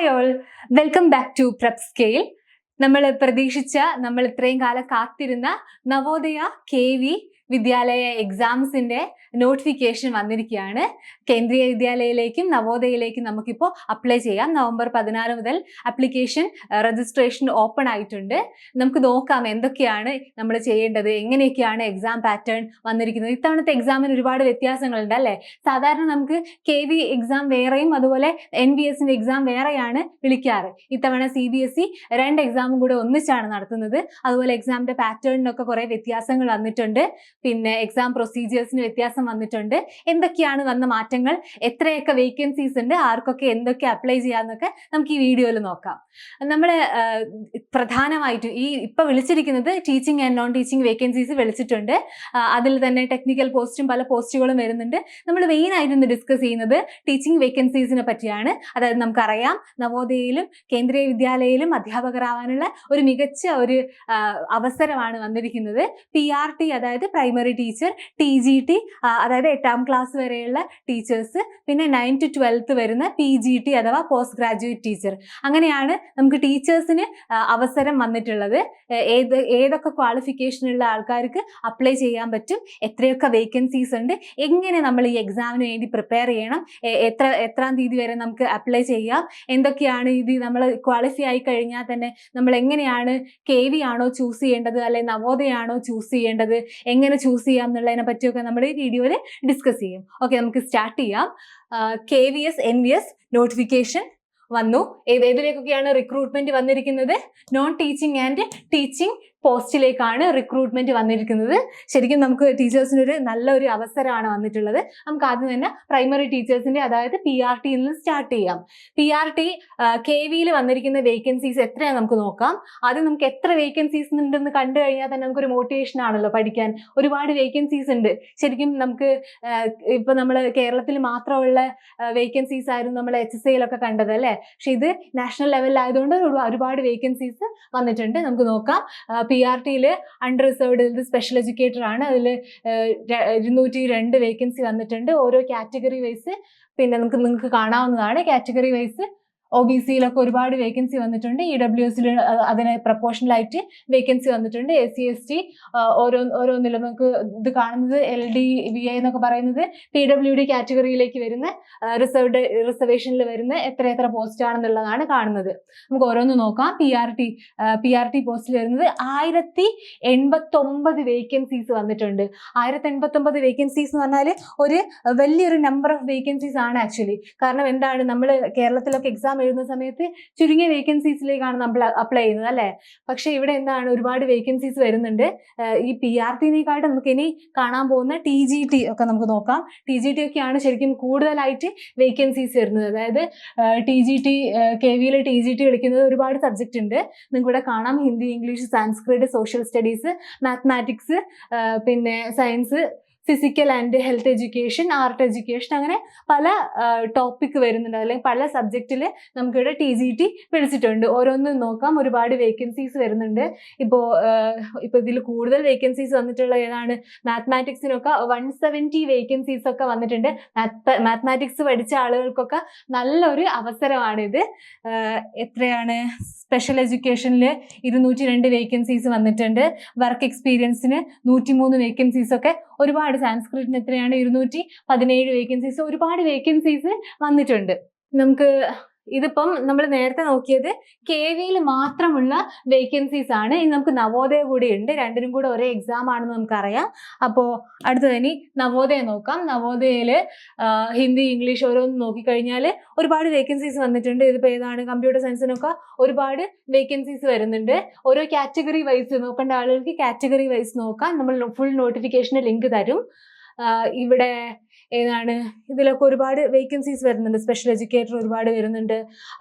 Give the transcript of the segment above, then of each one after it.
Hi all welcome back to prep scale നമ്മൾ പ്രതീക്ഷിച്ച നമ്മൾ ഇത്രയും കാലം കാത്തിരുന്ന നവോദയ കെ വി വിദ്യാലയ എക്സാംസിന്റെ നോട്ടിഫിക്കേഷൻ വന്നിരിക്കുകയാണ്. കേന്ദ്രീയ വിദ്യാലയയിലേക്കും നവോദയയിലേക്കും നമുക്കിപ്പോൾ അപ്ലൈ ചെയ്യാം. നവംബർ പതിനാറ് മുതൽ അപ്ലിക്കേഷൻ രജിസ്ട്രേഷൻ ഓപ്പൺ ആയിട്ടുണ്ട്. നമുക്ക് നോക്കാം എന്തൊക്കെയാണ് നമ്മൾ ചെയ്യേണ്ടത് എങ്ങനെയൊക്കെയാണ് എക്സാം പാറ്റേൺ വന്നിരിക്കുന്നത്. ഇത്തവണത്തെ എക്സാമിന് ഒരുപാട് വ്യത്യാസങ്ങളുണ്ട് അല്ലേ? സാധാരണ നമുക്ക് കെ വി എക്സാം വേറെയും അതുപോലെ എൻ ബി എസിന്റെ എക്സാം വേറെയാണ് വിളിക്കാറ്. ഇത്തവണ സി ബി എസ് ഇ രണ്ട് എക്സാമും കൂടെ ഒന്നിച്ചാണ് നടത്തുന്നത്. അതുപോലെ എക്സാമിന്റെ പാറ്റേണിനൊക്കെ കുറേ വ്യത്യാസങ്ങൾ വന്നിട്ടുണ്ട്. പിന്നെ എക്സാം പ്രൊസീജിയേഴ്സിന് വ്യത്യാസം വന്നിട്ടുണ്ട്. എന്തൊക്കെയാണ് വന്ന മാറ്റങ്ങൾ? എത്രയൊക്കെ വേക്കൻസീസ് ഉണ്ട്? ആർക്കൊക്കെ എന്തൊക്കെ അപ്ലൈ ചെയ്യാമെന്നൊക്കെ നമുക്ക് ഈ വീഡിയോയിൽ നോക്കാം. നമ്മൾ പ്രധാനമായിട്ടും ഈ ഇപ്പം വിളിച്ചിരിക്കുന്നത് teaching and non teaching vacancies വിളിച്ചിട്ടുണ്ട് അതിൽ തന്നെ ടെക്നിക്കൽ പോസ്റ്റും പല പോസ്റ്റുകളും വരുന്നുണ്ട്. നമ്മൾ മെയിൻ ആയിട്ട് ഡിസ്കസ് ചെയ്യുന്നത് ടീച്ചിങ് വേക്കൻസീസിനെ പറ്റിയാണ്. അതായത് നമുക്കറിയാം നവോദയയിലും കേന്ദ്രീയ വിദ്യാലയയിലും അധ്യാപകരാവാനുള്ള ഒരു മികച്ച ഒരു അവസരമാണ് വന്നിരിക്കുന്നത്. പി ആർ ടി അതായത് primary teacher T G T അതായത് എട്ടാം ക്ലാസ് വരെയുള്ള ടീച്ചേഴ്സ് പിന്നെ നയൻ ടു ട്വൽത്ത് വരുന്ന പി ജി ടി അഥവാ പോസ്റ്റ് ഗ്രാജുവേറ്റ് ടീച്ചർ അങ്ങനെയാണ് നമുക്ക് ടീച്ചേഴ്സിന് അവസരം വന്നിട്ടുള്ളത്. ഏത് ഏതൊക്കെ ക്വാളിഫിക്കേഷനുള്ള ആൾക്കാർക്ക് അപ്ലൈ ചെയ്യാൻ പറ്റും എത്രയൊക്കെ വേക്കൻസീസ് ഉണ്ട് എങ്ങനെ നമ്മൾ ഈ എക്സാമിന് വേണ്ടി പ്രിപ്പയർ ചെയ്യണം എത്ര എത്രാം തീയതി വരെ നമുക്ക് അപ്ലൈ ചെയ്യാം എന്തൊക്കെയാണ് ഇത് നമ്മൾ ക്വാളിഫൈ ആയി കഴിഞ്ഞാൽ തന്നെ നമ്മൾ എങ്ങനെയാണ് കെ വി ആണോ ചൂസ് ചെയ്യേണ്ടത് അല്ലെ നവോദയാണോ ചൂസ് ചെയ്യേണ്ടത് എങ്ങനെ ചൂസ് ചെയ്യാം എന്നുള്ളതിനെ പറ്റിയൊക്കെ നമ്മൾ ഈ വീഡിയോയിൽ ഡിസ്കസ് ചെയ്യും. ഓക്കെ നമുക്ക് സ്റ്റാർട്ട് ചെയ്യാം. K V S N V S notification വന്നു. ഏത് ഏതിലേക്കൊക്കെയാണ് റിക്രൂട്ട്മെന്റ് വന്നിരിക്കുന്നത്? നോൺ ടീച്ചിങ് ആൻഡ് ടീച്ചിങ് പോസ്റ്റിലേക്കാണ് റിക്രൂട്ട്മെന്റ് വന്നിരിക്കുന്നത്. ശരിക്കും നമുക്ക് ടീച്ചേഴ്സിന് ഒരു നല്ലൊരു അവസരമാണ് വന്നിട്ടുള്ളത്. നമുക്ക് ആദ്യം തന്നെ പ്രൈമറി ടീച്ചേഴ്സിന്റെ അതായത് പി ആർ ടിയിൽ നിന്ന് സ്റ്റാർട്ട് ചെയ്യാം. പി ആർ ടി കെ വിയിൽ വന്നിരിക്കുന്ന വേക്കൻസീസ് എത്രയാണ് നമുക്ക് നോക്കാം. ആദ്യം നമുക്ക് എത്ര വേക്കൻസീസ് ഉണ്ടെന്ന് കണ്ടു കഴിഞ്ഞാൽ തന്നെ നമുക്കൊരു മോട്ടിവേഷൻ ആണല്ലോ പഠിക്കാൻ. ഒരുപാട് വേക്കൻസീസ് ഉണ്ട്. ശരിക്കും നമുക്ക് ഇപ്പൊ നമ്മൾ കേരളത്തിൽ മാത്രമുള്ള വേക്കൻസീസ് ആയിരുന്നു നമ്മൾ എച്ച് എസ് ഐയിലൊക്കെ കണ്ടത് അല്ലേ? പക്ഷെ ഇത് നാഷണൽ ലെവലിലായതുകൊണ്ട് ഒരുപാട് വേക്കൻസീസ് വന്നിട്ടുണ്ട്. നമുക്ക് നോക്കാം. പി ആർ ടിയിൽ അൺറിസർവ്ഡ് സ്പെഷ്യൽ എഡ്യൂക്കേറ്റർ ആണ്. അതിൽ ഇരുന്നൂറ്റി രണ്ട് വേക്കൻസി വന്നിട്ടുണ്ട്. ഓരോ കാറ്റഗറി വൈസ് പിന്നെ നമുക്ക് നിങ്ങൾക്ക് കാണാവുന്നതാണ്. കാറ്റഗറി വൈസ് ഒ ബി സിയിലൊക്കെ ഒരുപാട് വേക്കൻസി വന്നിട്ടുണ്ട്. ഇ ഡബ്ല്യു എസിൽ അതിന് ആയിട്ട് വേക്കൻസി വന്നിട്ടുണ്ട്. എസ് സി എസ് ടി ഓരോ ഓരോന്നിലും നമുക്ക് ഇത് കാണുന്നത് എൽ ഡി വി ഐ എന്നൊക്കെ പറയുന്നത് പി ഡബ്ല്യു ഡി കാറ്റഗറിയിലേക്ക് വരുന്ന റിസർവ്ഡ് റിസർവേഷനിൽ വരുന്ന എത്ര എത്ര പോസ്റ്റ് ആണെന്നുള്ളതാണ് കാണുന്നത്. നമുക്ക് ഓരോന്ന് നോക്കാം. P R T P R T പോസ്റ്റിൽ വരുന്നത് ആയിരത്തി എൺപത്തൊമ്പത് വേക്കൻസീസ് വന്നിട്ടുണ്ട്. ആയിരത്തി എൺപത്തൊമ്പത് വേക്കൻസീസ് എന്ന് പറഞ്ഞാൽ ഒരു വലിയൊരു നമ്പർ ഓഫ് വേക്കൻസീസ് ആണ് ആക്ച്വലി കാരണം എന്താണ്? നമ്മൾ കേരളത്തിലൊക്കെ എക്സാം എഴുതുന്ന സമയത്ത് ചുരുങ്ങിയ വേക്കൻസീസിലേക്കാണ് നമ്മൾ അപ്ലൈ ചെയ്യുന്നത് അല്ലേ? പക്ഷേ ഇവിടെ എന്താണ് ഒരുപാട് വേക്കൻസീസ് വരുന്നുണ്ട്. ഈ പി ആർ ടിനേക്കാളും നമുക്ക് ഇനി കാണാൻ പോകുന്ന ടി ജി ടി ഒക്കെ നമുക്ക് നോക്കാം. ടി ജി ടി ഒക്കെയാണ് ശരിക്കും കൂടുതലായിട്ട് വേക്കൻസീസ് വരുന്നത്. അതായത് ടി ജി ടി കെ വിയിൽ ടി ജി ടി വിളിക്കുന്നത് ഒരുപാട് സബ്ജക്റ്റ് ഉണ്ട്. നിങ്ങൾക്ക് ഇവിടെ കാണാം. Hindi English Sanskrit social studies mathematics പിന്നെ science physical and health education art education അങ്ങനെ പല ടോപ്പിക് വരുന്നുണ്ട്. അല്ലെങ്കിൽ പല സബ്ജക്റ്റിൽ നമുക്കിവിടെ ടി ജി ടി പിടിച്ചിട്ടുണ്ട്. ഓരോന്നും നോക്കാം. ഒരുപാട് വേക്കൻസീസ് വരുന്നുണ്ട്. ഇപ്പോൾ ഇപ്പോൾ ഇതിൽ കൂടുതൽ വേക്കൻസീസ് വന്നിട്ടുള്ള ഏതാണ്? മാത്മാറ്റിക്സിനൊക്കെ വൺ സെവന്റി വേക്കൻസീസ് ഒക്കെ വന്നിട്ടുണ്ട്. മാത്മാറ്റിക്സ് പഠിച്ച ആളുകൾക്കൊക്കെ നല്ലൊരു അവസരമാണിത് എത്രയാണ്? സ്പെഷ്യൽ എഡ്യൂക്കേഷനിൽ ഇരുന്നൂറ്റി രണ്ട് വേക്കൻസീസ് വന്നിട്ടുണ്ട്. വർക്ക് എക്സ്പീരിയൻസിന് നൂറ്റിമൂന്ന് വേക്കൻസീസ് ഒക്കെ ഒരുപാട് സാൻസ്ക്രിറ്റിന് എത്രയാണ്? ഇരുന്നൂറ്റി പതിനേഴ് വേക്കൻസീസ് ഒരുപാട് വേക്കൻസീസ് വന്നിട്ടുണ്ട്. നമുക്ക് ഇതിപ്പം നമ്മൾ നേരത്തെ നോക്കിയത് കെ വിയിൽ മാത്രമുള്ള വേക്കൻസീസ് ആണ്. ഇനി നമുക്ക് നവോദയ കൂടി ഉണ്ട്. രണ്ടിനും കൂടെ ഒരേ എക്സാം ആണെന്ന് നമുക്കറിയാം. അപ്പോൾ അടുത്തത് ഇനി നവോദയ നോക്കാം. നവോദയയിൽ ഹിന്ദി ഇംഗ്ലീഷ് ഓരോന്ന് നോക്കിക്കഴിഞ്ഞാൽ ഒരുപാട് വേക്കൻസീസ് വന്നിട്ടുണ്ട്. ഇതിപ്പോൾ ഏതാണ്? കമ്പ്യൂട്ടർ സയൻസിനൊക്കെ ഒരുപാട് വേക്കൻസീസ് വരുന്നുണ്ട്. ഓരോ കാറ്റഗറി വൈസ് നോക്കേണ്ട ആളുകൾക്ക് കാറ്റഗറി വൈസ് നോക്കാം. നമ്മൾ ഫുൾ നോട്ടിഫിക്കേഷന്റെ ലിങ്ക് തരും. ഇവിടെ ഏതാണ്? ഇതിലൊക്കെ ഒരുപാട് വേക്കൻസീസ് വരുന്നുണ്ട്. സ്പെഷ്യൽ എഡ്യൂക്കേറ്റർ ഒരുപാട് വരുന്നുണ്ട്.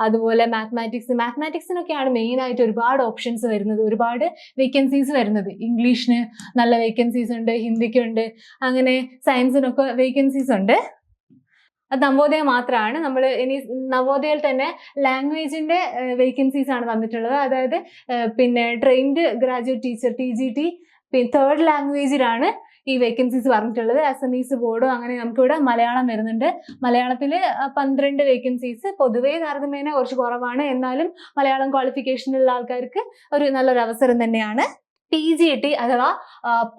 അതുപോലെ മാത്മാറ്റിക്സ് മാത്മാറ്റിക്സിനൊക്കെയാണ് മെയിൻ ആയിട്ട് ഒരുപാട് ഓപ്ഷൻസ് വരുന്നത്. ഒരുപാട് വേക്കൻസീസ് വരുന്നത്. ഇംഗ്ലീഷിന് നല്ല വേക്കൻസീസ് ഉണ്ട് ഹിന്ദിക്കുണ്ട് അങ്ങനെ സയൻസിനൊക്കെ വേക്കൻസീസ് ഉണ്ട്. അത് നവോദയ മാത്രമാണ് നമ്മൾ ഇനി നവോദയയിൽ തന്നെ ലാംഗ്വേജിന്റെ വേക്കൻസീസ് ആണ് വന്നിട്ടുള്ളത്. അതായത് പിന്നെ trained graduate teacher T G T third ലാംഗ്വേജിലാണ് ഈ വേക്കൻസീസ് പറഞ്ഞിട്ടുള്ളത് ഇസ് ബോർഡും അങ്ങനെ നമുക്കിവിടെ മലയാളം വരുന്നുണ്ട്. മലയാളത്തിൽ പന്ത്രണ്ട് വേക്കൻസീസ് പൊതുവേ താരതമ്യേന കുറച്ച് കുറവാണ്. എന്നാലും മലയാളം ക്വാളിഫിക്കേഷനുള്ള ആൾക്കാർക്ക് ഒരു നല്ലൊരു അവസരം തന്നെയാണ്. പി ജി ടി അഥവാ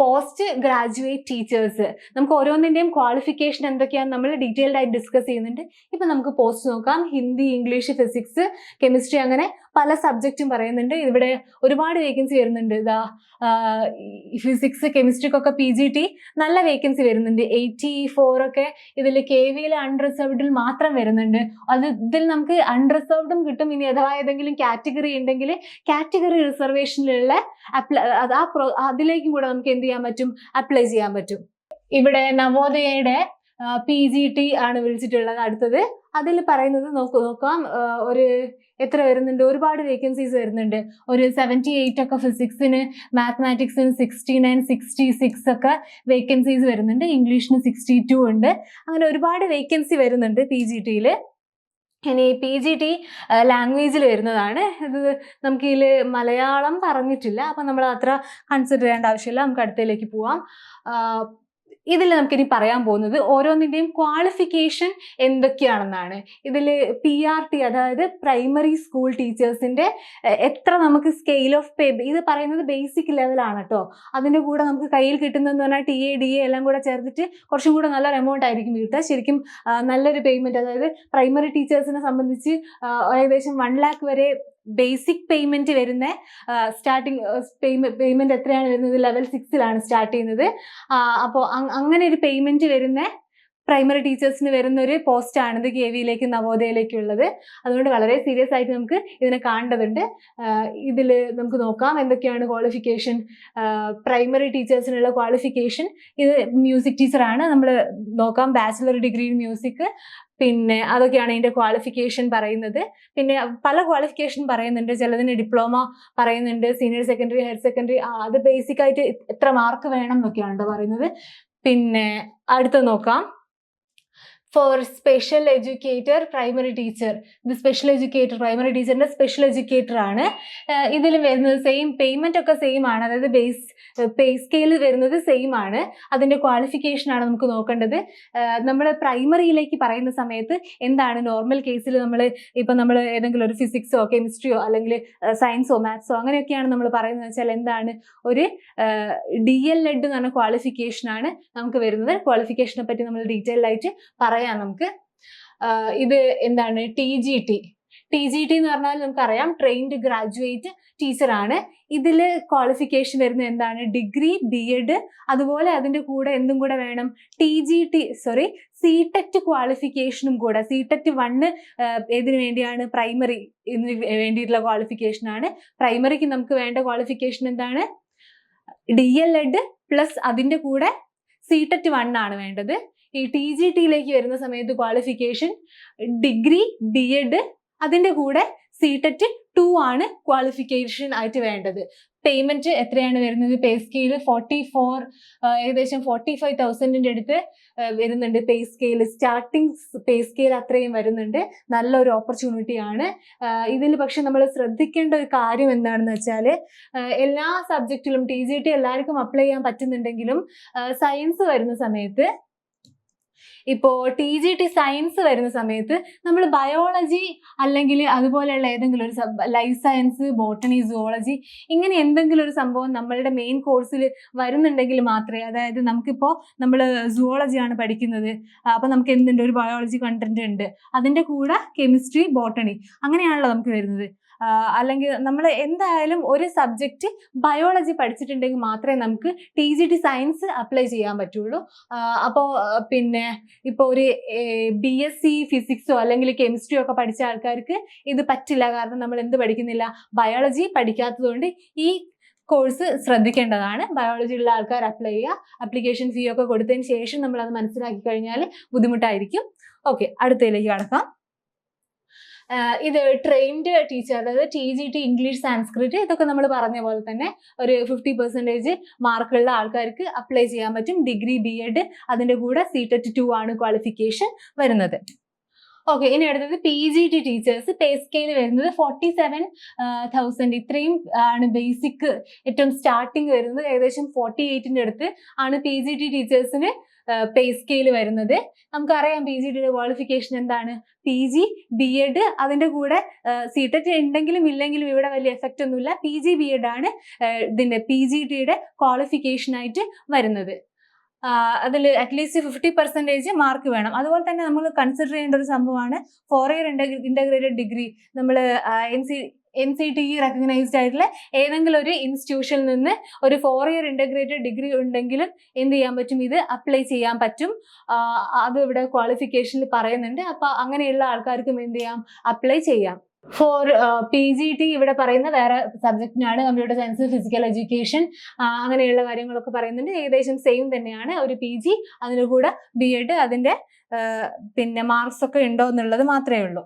പോസ്റ്റ് ഗ്രാജുവേറ്റ് ടീച്ചേഴ്സ് നമുക്ക് ഓരോന്നിന്റെയും ക്വാളിഫിക്കേഷൻ എന്തൊക്കെയാണ് നമ്മൾ ഡീറ്റെയിൽഡ് ആയിട്ട് ഡിസ്കസ് ചെയ്യുന്നുണ്ട്. ഇപ്പം നമുക്ക് പോസ്റ്റ് നോക്കാം. ഹിന്ദി ഇംഗ്ലീഷ് ഫിസിക്സ് കെമിസ്ട്രി അങ്ങനെ പല സബ്ജക്റ്റും പറയുന്നുണ്ട്. ഇവിടെ ഒരുപാട് വേക്കൻസി വരുന്നുണ്ട്. ഇതാ ഫിസിക്സ് കെമിസ്ട്രിക്കൊക്കെ പി ജി ടി നല്ല വേക്കൻസി വരുന്നുണ്ട്. എയ്റ്റി ഫോർ ഒക്കെ ഇതിൽ കെ വിയിൽ അൺറിസർവ്ഡിൽ മാത്രം വരുന്നുണ്ട്. അത് ഇതിൽ നമുക്ക് അൺറിസർവ്ഡും കിട്ടും. ഇനി അഥവാ ഏതെങ്കിലും കാറ്റഗറി ഉണ്ടെങ്കിൽ കാറ്റഗറി റിസർവേഷനിലുള്ള അപ്ലൈ അതിലേക്കും കൂടെ നമുക്ക് എന്ത് ചെയ്യാൻ പറ്റും? അപ്ലൈ ചെയ്യാൻ പറ്റും. ഇവിടെ നവോദയയുടെ പി ജി ടി ആണ് വിളിച്ചിട്ടുള്ളത്. അടുത്തത് അതിൽ പറയുന്നത് നോക്ക് നോക്കാം. ഒരു എത്ര വരുന്നുണ്ട്? ഒരുപാട് വേക്കൻസീസ് വരുന്നുണ്ട്. ഒരു സെവന്റി എയ്റ്റ് ഒക്കെ ഫിസിക്സിന് മാത്മാറ്റിക്സിന് സിക്സ്റ്റി നയൻ സിക്സ്റ്റി സിക്സ് ഒക്കെ വേക്കൻസീസ് വരുന്നുണ്ട്. ഇംഗ്ലീഷിന് സിക്സ്റ്റി ടു ഉണ്ട്. അങ്ങനെ ഒരുപാട് വേക്കൻസി വരുന്നുണ്ട് പി ജി ടിയിൽ ഇനി പി ജി ടി ലാംഗ്വേജിൽ വരുന്നതാണ്. ഇത് നമുക്ക് ഇതിൽ മലയാളം പറഞ്ഞിട്ടില്ല. അപ്പം നമ്മൾ അത്ര കൺസിഡർ ചെയ്യേണ്ട ആവശ്യമില്ല. നമുക്ക് അടുത്തതിലേക്ക് പോവാം. ഇതിൽ നമുക്കിനി പറയാൻ പോകുന്നത് ഓരോന്നിന്റെയും ക്വാളിഫിക്കേഷൻ എന്തൊക്കെയാണെന്നാണ്. ഇതിൽ പി ആർ ടി അതായത് പ്രൈമറി സ്കൂൾ ടീച്ചേഴ്സിന്റെ എത്ര നമുക്ക് സ്കെയിൽ ഓഫ് പേ ഇത് പറയുന്നത് ബേസിക് ലെവലാണ് കേട്ടോ അതിന്റെ കൂടെ നമുക്ക് കയ്യിൽ കിട്ടുന്നതെന്ന് പറഞ്ഞാൽ ടി എ ഡി എ എല്ലാം കൂടെ ചേർത്തിട്ട് കുറച്ചും കൂടെ നല്ലൊരു എമൗണ്ട് ആയിരിക്കും കിട്ടുക. ശരിക്കും നല്ലൊരു പേയ്മെന്റ് അതായത് പ്രൈമറി ടീച്ചേഴ്സിനെ സംബന്ധിച്ച് ഏകദേശം വൺ ലാക്ക് വരെ ബേസിക് പേയ്മെന്റ് വരുന്ന സ്റ്റാർട്ടിങ് പേയ്മെന്റ് എത്രയാണ് വരുന്നത്? ലെവൽ സിക്സിലാണ് സ്റ്റാർട്ട് ചെയ്യുന്നത്. അപ്പോൾ അങ്ങനെ ഒരു പേയ്മെന്റ് വരുന്ന പ്രൈമറി ടീച്ചേഴ്സിന് വരുന്ന ഒരു പോസ്റ്റാണിത് കെ വിയിലേക്ക് നവോദയയിലേക്കുള്ളത് അതുകൊണ്ട് വളരെ സീരിയസ് ആയിട്ട് നമുക്ക് ഇതിനെ കാണേണ്ടതുണ്ട്. ഇതിൽ നമുക്ക് നോക്കാം എന്തൊക്കെയാണ് ക്വാളിഫിക്കേഷൻ പ്രൈമറി ടീച്ചേഴ്സിനുള്ള ക്വാളിഫിക്കേഷൻ ഇത് മ്യൂസിക് ടീച്ചറാണ് നമ്മൾ നോക്കാം ബാച്ചിലർ ഡിഗ്രി ഇൻ മ്യൂസിക് പിന്നെ അതൊക്കെയാണ് അതിന്റെ ക്വാളിഫിക്കേഷൻ പറയുന്നത്. പിന്നെ പല ക്വാളിഫിക്കേഷൻ പറയുന്നുണ്ട്. ചിലതിന് ഡിപ്ലോമ പറയുന്നുണ്ട്. സീനിയർ സെക്കൻഡറി ഹയർ സെക്കൻഡറി അത് ബേസിക് ആയിട്ട് എത്ര മാർക്ക് വേണം എന്നൊക്കെയാണ് പറയുന്നത്. പിന്നെ അടുത്ത് നോക്കാം. For special educator primary teacher ഇത് സ്പെഷ്യൽ എഡ്യൂക്കേറ്റർ പ്രൈമറി ടീച്ചറിന്റെ സ്പെഷ്യൽ എഡ്യൂക്കേറ്റർ ആണ്. ഇതിൽ വരുന്നത് സെയിം പേയ്മെന്റ് ഒക്കെ സെയിം ആണ്. അതായത് ബേസ് പേ സ്കെയിൽ വരുന്നത് സെയിം ആണ്. അതിന്റെ ക്വാളിഫിക്കേഷൻ ആണ് നമുക്ക് നോക്കേണ്ടത്. നമ്മൾ പ്രൈമറിയിലേക്ക് പറയുന്ന സമയത്ത് എന്താണ് നോർമൽ കേസിൽ നമ്മൾ ഇപ്പം നമ്മൾ ഏതെങ്കിലും ഒരു ഫിസിക്സോ കെമിസ്ട്രിയോ അല്ലെങ്കിൽ സയൻസോ മാത്സോ അങ്ങനെയൊക്കെയാണ് നമ്മൾ പറയുന്നത്. വെച്ചാൽ എന്താണ് ഒരു ഡി എൽ എഡ് എന്ന് പറഞ്ഞ ക്വാളിഫിക്കേഷനാണ് നമുക്ക് വരുന്നത്. ക്വാളിഫിക്കേഷനെ പറ്റി നമ്മൾ ഡീറ്റെയിൽ ആയിട്ട് പറയാം നമുക്ക്. ആഹ് ഇത് എന്താണ്? T G T T G T എന്ന് പറഞ്ഞാൽ നമുക്കറിയാം ട്രെയിൻഡ് ഗ്രാജുവേറ്റ് ടീച്ചറാണ് ഇതിൽ ക്വാളിഫിക്കേഷൻ വരുന്നത് എന്താണ്? ഡിഗ്രി ബി എഡ് അതുപോലെ അതിന്റെ കൂടെ എന്തും കൂടെ വേണം? T G T sorry C TET ക്വാളിഫിക്കേഷനും കൂടെ. സി ടെറ്റ് വണ്ണ് ഏതിനു വേണ്ടിയാണ്? പ്രൈമറി ഇതിന് വേണ്ടിയിട്ടുള്ള ക്വാളിഫിക്കേഷൻ ആണ്. പ്രൈമറിക്ക് നമുക്ക് വേണ്ട ക്വാളിഫിക്കേഷൻ എന്താണ്? ഡി എൽ എഡ് പ്ലസ് അതിന്റെ കൂടെ സി ടെറ്റ് വൺ ആണ് വേണ്ടത്. ഈ ടി ജി ടിയിലേക്ക് വരുന്ന സമയത്ത് ക്വാളിഫിക്കേഷൻ ഡിഗ്രി ബി എഡ് അതിന്റെ കൂടെ സി ടെറ്റ് ടു ആണ് ക്വാളിഫിക്കേഷൻ ആയിട്ട് വേണ്ടത്. പേയ്മെന്റ് എത്രയാണ് വരുന്നത്? പേ സ്കെയിൽ ഫോർട്ടി ഫോർ ഏകദേശം ഫോർട്ടി ഫൈവ് തൗസൻഡിന്റെ അടുത്ത് വരുന്നുണ്ട് pay scale starting pay scale അത്രയും വരുന്നുണ്ട്. നല്ലൊരു ഓപ്പർച്യൂണിറ്റി ആണ്. ഇതിൽ പക്ഷെ നമ്മൾ ശ്രദ്ധിക്കേണ്ട ഒരു കാര്യം എന്താണെന്ന് വെച്ചാൽ എല്ലാ സബ്ജക്റ്റിലും ടി ജി ടി എല്ലാവർക്കും അപ്ലൈ ചെയ്യാൻ പറ്റുന്നുണ്ടെങ്കിലും സയൻസ് വരുന്ന സമയത്ത് ഇപ്പോൾ ടി ജി ടി സയൻസ് വരുന്ന സമയത്ത് നമ്മൾ ബയോളജി അല്ലെങ്കിൽ അതുപോലെയുള്ള ഏതെങ്കിലും ഒരു ലൈഫ് സയൻസ് ബോട്ടണി സുവോളജി ഇങ്ങനെ എന്തെങ്കിലും ഒരു സംഭവം നമ്മളുടെ മെയിൻ കോഴ്സിൽ വരുന്നുണ്ടെങ്കിൽ മാത്രമേ അതായത് നമുക്കിപ്പോൾ നമ്മൾ സുവോളജിയാണ് പഠിക്കുന്നത്. അപ്പോൾ നമുക്ക് എന്തുണ്ട്? ഒരു ബയോളജി കണ്ടന്റ് ഉണ്ട്. അതിന്റെ കൂടെ കെമിസ്ട്രി ബോട്ടണി അങ്ങനെയാണല്ലോ നമുക്ക് വരുന്നത്. അല്ലെങ്കിൽ നമ്മൾ എന്തായാലും ഒരു സബ്ജക്റ്റ് ബയോളജി പഠിച്ചിട്ടുണ്ടെങ്കിൽ മാത്രമേ നമുക്ക് T G T science apply ചെയ്യാൻ പറ്റുള്ളൂ. അപ്പോൾ പിന്നെ ഇപ്പോൾ ഒരു ബി എസ് സി ഫിസിക്സോ അല്ലെങ്കിൽ കെമിസ്ട്രിയോ ഒക്കെ പഠിച്ച ആൾക്കാർക്ക് ഇത് പറ്റില്ല. കാരണം നമ്മൾ എന്ത് പഠിക്കുന്നില്ല? ബയോളജി പഠിക്കാത്തതുകൊണ്ട് ഈ കോഴ്സ് ശ്രദ്ധിക്കേണ്ടതാണ്. ബയോളജി ഉള്ള ആൾക്കാർ അപ്ലൈ ചെയ്യുക. അപ്ലിക്കേഷൻ ഫീ ഒക്കെ കൊടുത്തതിന് ശേഷം നമ്മൾ അത് മനസ്സിലാക്കി കഴിഞ്ഞാൽ ബുദ്ധിമുട്ടായിരിക്കും. ഓക്കെ അടുത്തതിലേക്ക് കടക്കാം. ഇത് ട്രെയിൻഡ് ടീച്ചർ അതായത് T G T English Sanskrit ഇതൊക്കെ നമ്മൾ പറഞ്ഞ പോലെ തന്നെ ഒരു ഫിഫ്റ്റി പെർസെന്റേജ് മാർക്കുള്ള ആൾക്കാർക്ക് അപ്ലൈ ചെയ്യാൻ പറ്റും. ഡിഗ്രി ബി എഡ് അതിന്റെ കൂടെ സി ടെറ്റ് ടു ആണ് ക്വാളിഫിക്കേഷൻ വരുന്നത്. ഓക്കെ ഇനി അടുത്തത് P G T teachers pay scale വരുന്നത് ഫോർട്ടി സെവൻ തൗസൻഡ് ഇത്രയും ആണ് ബേസിക് ഏറ്റവും സ്റ്റാർട്ടിങ് വരുന്നത്. ഏകദേശം ഫോർട്ടി എയ്റ്റിന്റെ അടുത്ത് ആണ് പി ജി ടി ടീച്ചേഴ്സിന് പേ സ്കെയിൽ വരുന്നത്. നമുക്കറിയാം പി ജി ടിയുടെ ക്വാളിഫിക്കേഷൻ എന്താണ്. പി ജി ബി എഡ് അതിന്റെ കൂടെ സി ടെറ്റ് ഉണ്ടെങ്കിലും ഇല്ലെങ്കിലും ഇവിടെ വലിയ എഫക്റ്റ് ഒന്നുമില്ല. പി ജി ബി എഡ് ആണ് ഇതിന്റെ പി ജി ടിയുടെ ക്വാളിഫിക്കേഷൻ ആയിട്ട് വരുന്നത്. അതിൽ അറ്റ്ലീസ്റ്റ് ഫിഫ്റ്റി പെർസെന്റേജ് മാർക്ക് വേണം. അതുപോലെ തന്നെ നമ്മൾ കൺസിഡർ ചെയ്യേണ്ട ഒരു സംഭവമാണ്. ഫോർ ഇയർ ഇന്റഗ്രേറ്റഡ് ഡിഗ്രി നമ്മൾ N C N C T recognised ആയിട്ടുള്ള ഏതെങ്കിലും ഒരു ഇൻസ്റ്റിറ്റ്യൂഷനിൽ നിന്ന് ഒരു ഫോർ ഇയർ ഇന്റഗ്രേറ്റഡ് ഡിഗ്രി ഉണ്ടെങ്കിലും എന്ത് ചെയ്യാൻ പറ്റും? ഇത് അപ്ലൈ ചെയ്യാൻ പറ്റും. അത് ഇവിടെ ക്വാളിഫിക്കേഷനിൽ പറയുന്നുണ്ട്. അപ്പോൾ അങ്ങനെയുള്ള ആൾക്കാർക്കും എന്ത് ചെയ്യാം? അപ്ലൈ ചെയ്യാം. ഫോർ പി ജി ടി ഇവിടെ പറയുന്ന വേറെ സബ്ജക്റ്റിനാണ് കമ്പ്യൂട്ടർ സയൻസ് ഫിസിക്കൽ എഡ്യൂക്കേഷൻ അങ്ങനെയുള്ള കാര്യങ്ങളൊക്കെ പറയുന്നുണ്ട്. ഏകദേശം സെയിം തന്നെയാണ്. ഒരു പി ജി അതിന്റെ കൂടെ ബി എഡ് അതിന്റെ പിന്നെ മാർക്സ് ഒക്കെ ഉണ്ടോ എന്നുള്ളത് മാത്രമേ ഉള്ളൂ.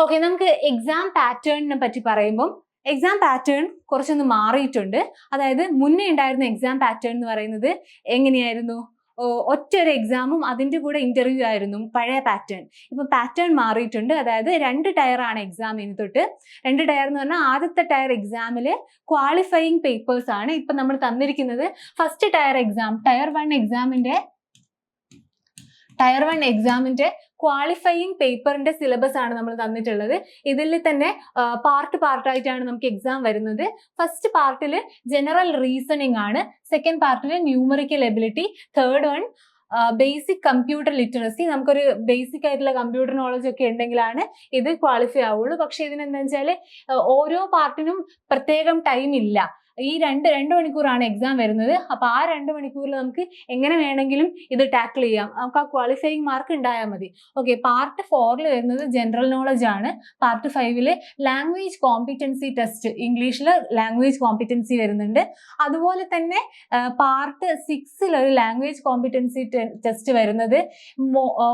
ഓക്കെ നമുക്ക് എക്സാം പാറ്റേണിനെ പറ്റി പറയുമ്പം എക്സാം പാറ്റേൺ കുറച്ചൊന്ന് മാറിയിട്ടുണ്ട്. അതായത് മുന്നേ ഉണ്ടായിരുന്ന എക്സാം പാറ്റേൺ എന്ന് പറയുന്നത് എങ്ങനെയായിരുന്നു? ഒറ്റ ഒരു എക്സാമും അതിന്റെ കൂടെ ഇന്റർവ്യൂ ആയിരുന്നു പഴയ പാറ്റേൺ ഇപ്പം പാറ്റേൺ മാറിയിട്ടുണ്ട്. അതായത് രണ്ട് ടയറാണ് എക്സാം ഇനി തൊട്ട്. രണ്ട് ടയർ എന്ന് പറഞ്ഞാൽ ആദ്യത്തെ ടയർ എക്സാമിൽ ക്വാളിഫയിങ് പേപ്പേഴ്സ് ആണ് ഇപ്പം നമ്മൾ തന്നിരിക്കുന്നത്. First tier exam tier one എക്സാമിന്റെ ടയർ വൺ എക്സാമിന്റെ ക്വാളിഫയിങ് പേപ്പറിന്റെ സിലബസ് ആണ് നമ്മൾ തന്നിട്ടുള്ളത്. ഇതിൽ തന്നെ പാർട്ട് പാർട്ടായിട്ടാണ് നമുക്ക് എക്സാം വരുന്നത്. ഫസ്റ്റ് പാർട്ടിൽ ജനറൽ റീസണിങ് ആണ്. സെക്കൻഡ് പാർട്ടിൽ numerical ability third one basic computer literacy നമുക്കൊരു ബേസിക് ആയിട്ടുള്ള കമ്പ്യൂട്ടർ നോളജ് ഒക്കെ ഉണ്ടെങ്കിലാണ് ഇത് ക്വാളിഫൈ ആവുള്ളൂ. പക്ഷെ ഇതിനെന്താ വെച്ചാൽ ഓരോ പാർട്ടിനും പ്രത്യേകം ടൈം ഇല്ല. ഈ രണ്ട് രണ്ട് മണിക്കൂറാണ് എക്സാം വരുന്നത്. അപ്പൊ ആ രണ്ട് മണിക്കൂറിൽ നമുക്ക് എങ്ങനെ വേണമെങ്കിലും ഇത് ടാക്കിൾ ചെയ്യാം. നമുക്ക് ആ ക്വാളിഫൈയിങ് മാർക്ക് ഉണ്ടായാൽ മതി. ഓക്കെ പാർട്ട് ഫോറിൽ വരുന്നത് ജനറൽ നോളജ് ആണ്. പാർട്ട് ഫൈവിൽ ലാംഗ്വേജ് കോമ്പിറ്റൻസി ടെസ്റ്റ് ഇംഗ്ലീഷിൽ ലാംഗ്വേജ് കോമ്പിറ്റൻസി വരുന്നുണ്ട്. അതുപോലെ തന്നെ പാർട്ട് സിക്സിൽ ഒരു ലാംഗ്വേജ് കോമ്പിറ്റൻസി ടെസ്റ്റ് വരുന്നത്